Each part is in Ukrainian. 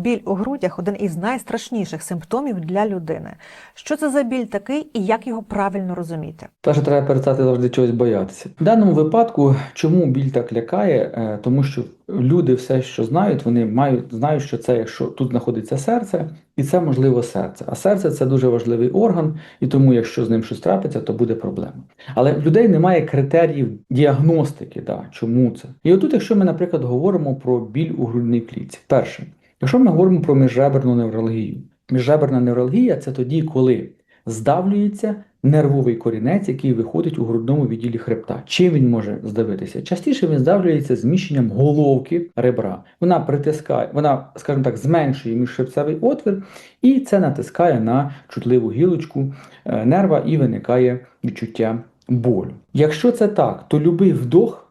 Біль у грудях один із найстрашніших симптомів для людини. Що це за біль такий і як його правильно розуміти? Що треба перестати завжди чогось боятися. В даному випадку, чому біль так лякає? Е, Тому що люди все, що знають, вони мають знають, що це якщо тут знаходиться серце, і це можливо серце. А серце це дуже важливий орган, і тому, якщо з ним щось трапиться, то буде проблема. Але в людей немає критеріїв діагностики, да, чому це. І отут, якщо ми, наприклад, говоримо про біль у грудній клітці, перше, якщо ми говоримо про міжреберну невралгію, міжреберна невралгія це тоді, коли здавлюється нервовий корінець, який виходить у грудному відділі хребта. Чим він може здавитися? Частіше він здавлюється зміщенням головки ребра. Вона притискає, вона, скажімо так, зменшує міжхребцевий отвір, і це натискає на чутливу гілочку е, нерва і виникає відчуття болю. Якщо це так, то любий вдох,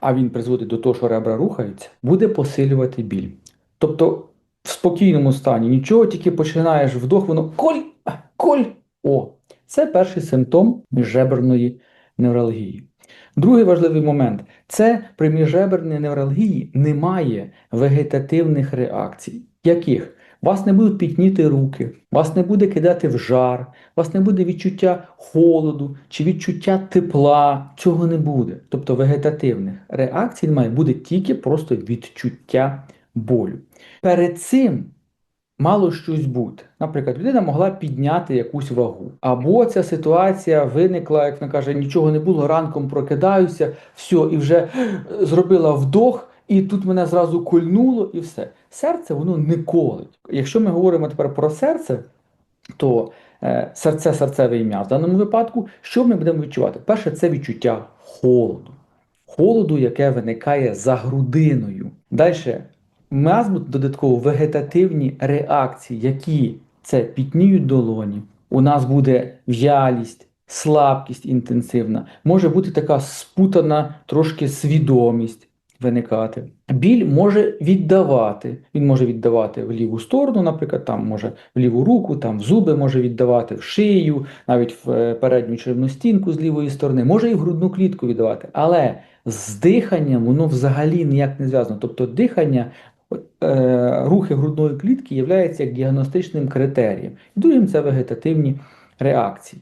а він призводить до того, що ребра рухаються, буде посилювати біль. Тобто в спокійному стані нічого, тільки починаєш вдох, воно коль, коль. О, це перший симптом міжреберної невралгії. Другий важливий момент це при міжреберній невралгії немає вегетативних реакцій. Яких? Вас не будуть пітніти руки, вас не буде кидати в жар, вас не буде відчуття холоду чи відчуття тепла. Цього не буде. Тобто вегетативних реакцій немає, буде тільки просто відчуття болю. Перед цим мало щось бути. Наприклад, людина могла підняти якусь вагу. Або ця ситуація виникла, як вона каже, нічого не було, ранком прокидаюся, все, і вже зробила вдох, і тут мене зразу кольнуло, і все. Серце воно не колить. Якщо ми говоримо тепер про серце, то е, серце серцеве ім'я. В даному випадку, що ми будемо відчувати? Перше, це відчуття холоду. Холоду, яке виникає за грудиною. Далі нас будуть додатково вегетативні реакції, які це пітніють долоні, у нас буде в'ялість, слабкість інтенсивна, може бути така спутана трошки свідомість виникати. Біль може віддавати. Він може віддавати в ліву сторону, наприклад, там може в ліву руку, там в зуби може віддавати, в шию, навіть в е, передню черевну стінку з лівої сторони, може і в грудну клітку віддавати. Але з диханням воно взагалі ніяк не зв'язано. Тобто дихання рухи грудної клітки являються як діагностичним критерієм. І другим це вегетативні реакції.